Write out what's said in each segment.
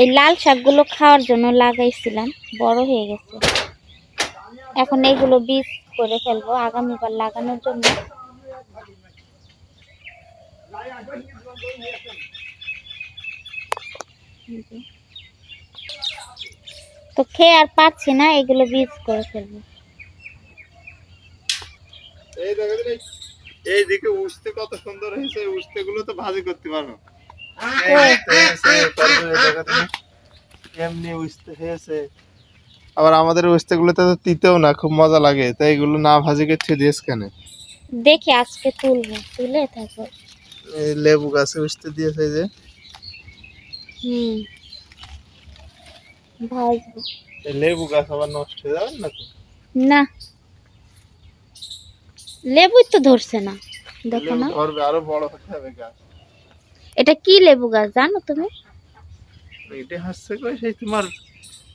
এই লাল শাকগুলো খাওয়ার জন্য লাগাইছিলাম, বড় হয়ে গেছে। এখন এইগুলো বীজ করে ফেলব, আগামীবার লাগানোর জন্য। তো খেয়ে আর পাচ্ছি না, এগুলো বীজ করে ফেলব। এই দেখো, এই দিকে উঠতে কত সুন্দর হয়েছে উঠতে গুলো তো ভাজি করতে পারো। উস্তে হয়েছে, এমনি হয়েছে আবার আমাদের উস্তে গুলোতে তো তিতেও না খুব মজা লাগে তাই এগুলো না ভাজি করছে দিয়েছ কেন? দেখি আজকে তুলবো তুলে এই লেবু গাছে উঠতে দিয়েছে যে? হুম। ভাজবো। লেবু গাছ আবার নষ্ট হয়ে যাবে না তো? না। লেবুই তো ধরছে না। দেখো না। ধরবে আরও বড় হতে হবে গাছ। এটা কি লেবু গাছ জানো তুমি? এটা হচ্ছে কই সেই তোমার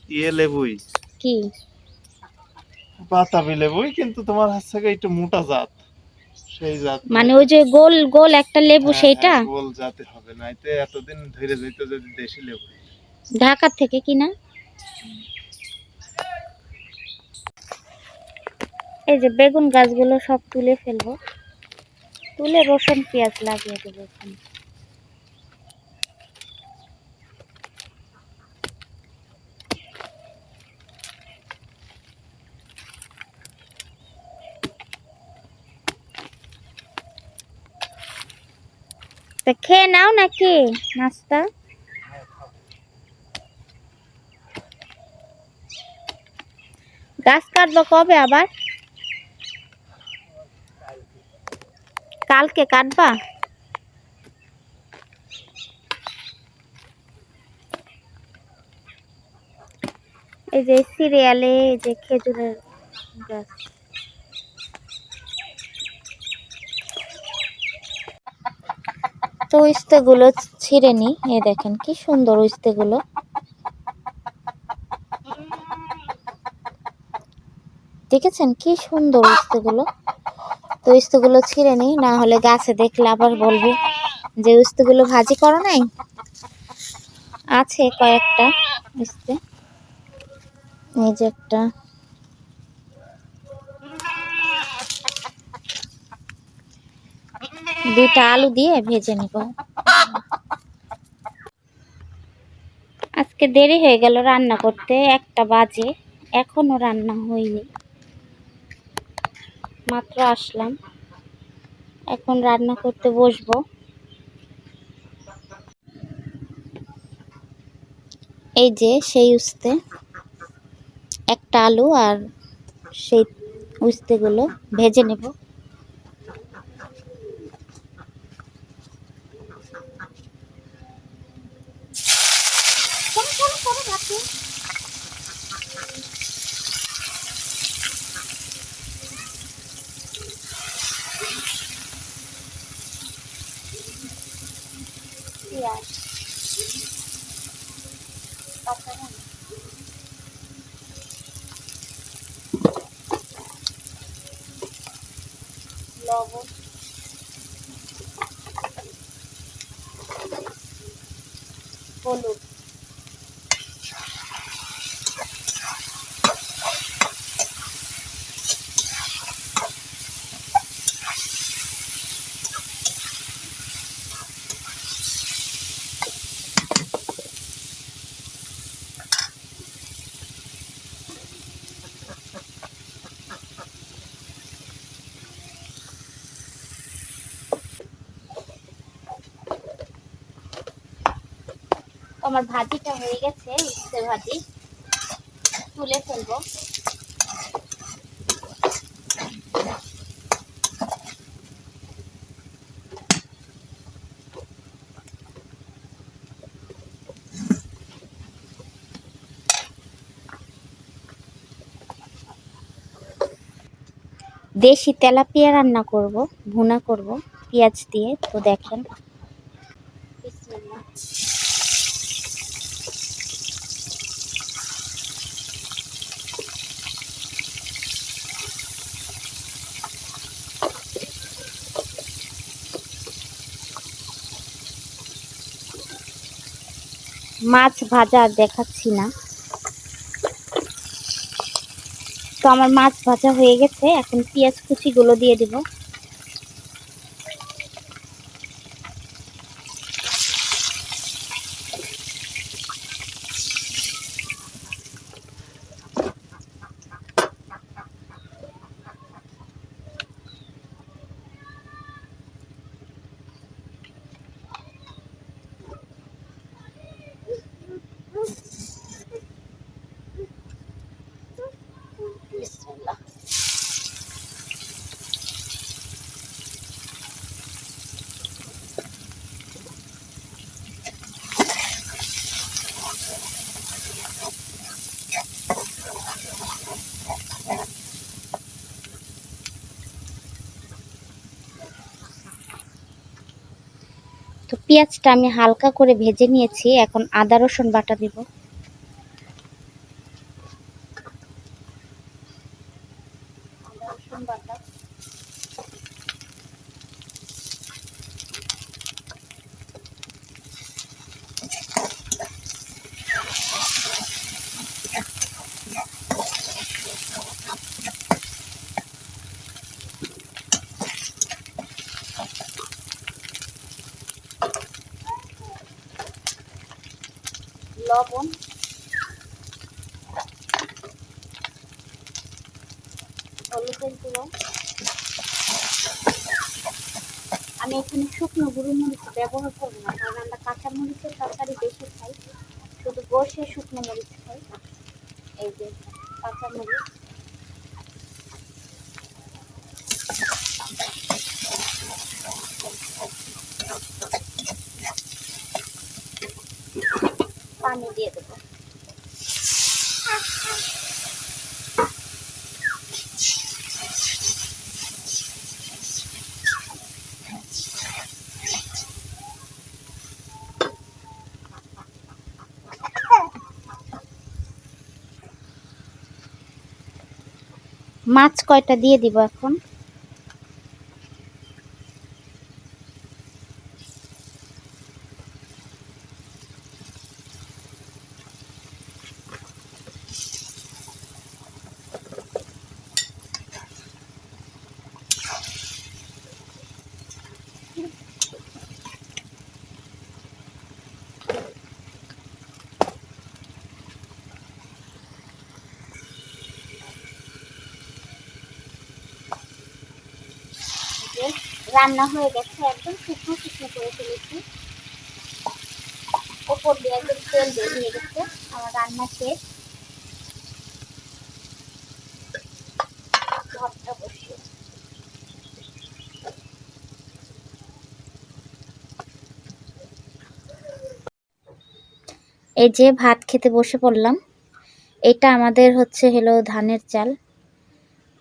ইয়ে লেবুই। কি? বাতাবি লেবুই কিন্তু তোমার হচ্ছে কি একটু মোটা জাত। সেই জাত মানে ওই যে গোল গোল একটা লেবু হ্যাঁ, সেইটা? হ্যাঁ, গোল জাতে হবে না এতে এতদিন ধরে যেত যদি দেশি লেবু। ঢাকা থেকে কিনা এই যে বেগুন গাছগুলো সব তুলে ফেলব। তুলে রসুন পেঁয়াজ লাগিয়ে দেবো এখানে। তা খেয়ে নাও নাকি? নাস্তা? গাছ কাটবো কবে আবার? কালকে কাটবা? এই যে সিরিয়ালে যে খেজুরের গাছ। তো উস্তেগুলো ছিঁড়ে নি। এ দেখেন কি সুন্দর উস্তেগুলো। দেখেছেন কি সুন্দর উস্তেগুলো? তো উস্তেগুলো ছিঁড়ে নি, না হলে গাছে দেখলে আবার বলবে যে উস্তেগুলো ভাজি করো নাই? আছে কয়েকটা উস্তে। এই যে একটা দুইটা আলু দিয়ে ভেজে নিব। আজকে দেরি হয়ে গেল রান্না করতে, একটা বাজে, এখনও রান্না হয়নি। মাত্র আসলাম। এখন রান্না করতে বসবো। এই যে সেই উস্তে, একটা আলু আর সেই উস্তেগুলো ভেজে নেব। পেঁয়াজ কাঁচা। লবণ হলুদ আমার ভাজিটা হয়ে গেছে উচ্ছে ভাজি তুলে ফেলব। দেশি তেলাপিয়া রান্না করব, ভুনা করব, পেঁয়াজ দিয়ে। তো দেখেন। মাছ ভাজা দেখাচ্ছি না। তো আমার মাছ ভাজা হয়ে গেছে, এখন পেঁয়াজ কুচিগুলো দিয়ে দিব। বিসমিল্লাহ। তো পেঁয়াজটা আমি হালকা করে ভেজে নিয়েছি এখন আদা রসুন বাটা দিব। লবণ। আমি এখানে শুকনো গুঁড়ো মরিচ ব্যবহার করব না, কারণ আমরা কাঁচা মরিচের তরকারি বেশি খাই। শুধু বসে শুকনো মরিচ খাই। এই যে কাঁচা মরিচ। পানি দিয়ে দেবো। মাছ কয়টা দিয়ে দিব এখন? রান্না হয়ে গেছে, একদম শুকনো শুকনো করে ফেলেছি। ওপর দিয়ে একদম তেল বেরিয়ে গেছে আমার রান্না শেষ। এই যে ভাত খেতে বসে পড়লাম, এটা আমাদের হচ্ছে হলো ধানের চাল।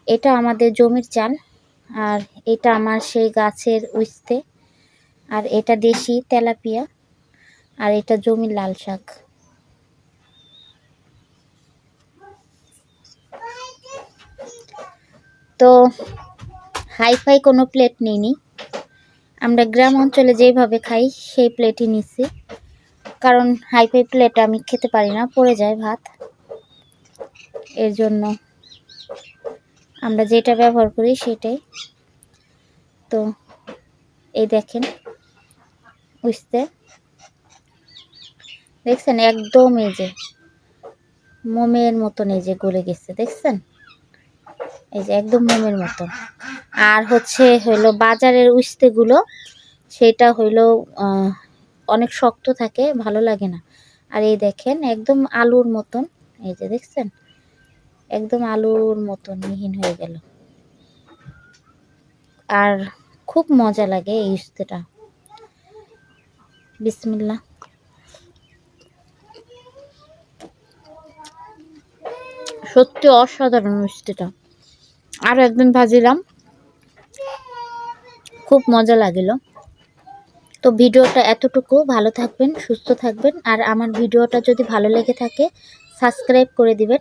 এটা আমাদের জমির চাল। আর এটা আমার সেই গাছের উস্তে আর এটা দেশি তেলাপিয়া, আর এটা জমির লাল শাক। তো হাইফাই কোনো প্লেট নিইনি। আমরা গ্রাম অঞ্চলে যেভাবে খাই, সেই প্লেটই নিছি। কারণ হাইফাই প্লেট আমি খেতে পারি না, পড়ে যায় ভাত। এর জন্য আমরা যেটা ব্যবহার করি সেটাই। তো এই দেখেন, বুঝতে? দেখছেন? একদম এই যে মোমের মতন এই যে গলে গেছে, দেখছেন? এই যে একদম মোমের মতন। আর হচ্ছে হইল বাজারের উস্তেগুলো, সেটা হইল অনেক শক্ত থাকে, ভালো লাগে না। আর এই দেখেন, একদম আলুর মতন, এই যে দেখছেন? একদম আলুর মতন, মিহিন হয়ে গেল। আর খুব মজা লাগে এই উস্তেটা বিসমিল্লা সত্যি অসাধারণ উস্তেটা আর একদিন ভাজিলাম। খুব মজা লাগিল। তো ভিডিওটা এতটুকু। ভালো থাকবেন, সুস্থ থাকবেন। আর আমার ভিডিওটা যদি ভালো লেগে থাকে, সাবস্ক্রাইব করে দিবেন।